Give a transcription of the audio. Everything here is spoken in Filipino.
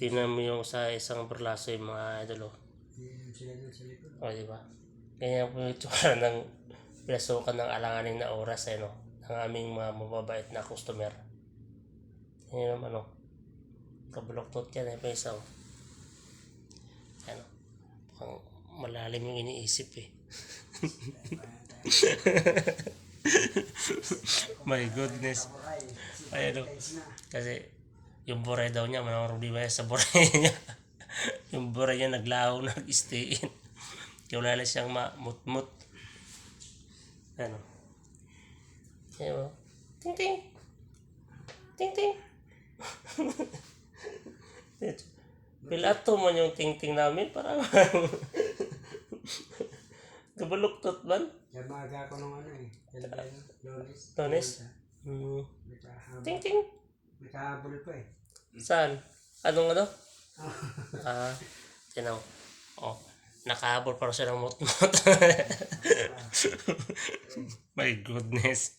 Tingnan mo yung sa isang berlaso yung mga idol. oh. Yung sila doon sa likod. O, di ba? Ganyan po yung tsura ng pinasukan ng alanganin na oras, eh, no? Ng aming mga mababait na customer. Yan naman, ano? Kabuloktot yan, eh, isa, oh. Ano? Pang malalim yung iniisip, eh. My goodness. Ay, ano? Kasi yung buray daw niya, manang problema sa buray niya. yung buray niya naglaho, nag-stay in. Yung wala na siyang mamut-mut. Ano? Ayan mo. Ting ting! Ting ting! Pilato man yung ting-ting namin para Kabaluktot man. Kaya maaga ko nung ano eh. Kaya Lonis. Lunes? Hmm. May kahabol, Ting ting! may kahabol pa eh. Saan? Anong ano? Ah, tinaw. Oh, nakahabol para siya ng mut-mut. My goodness.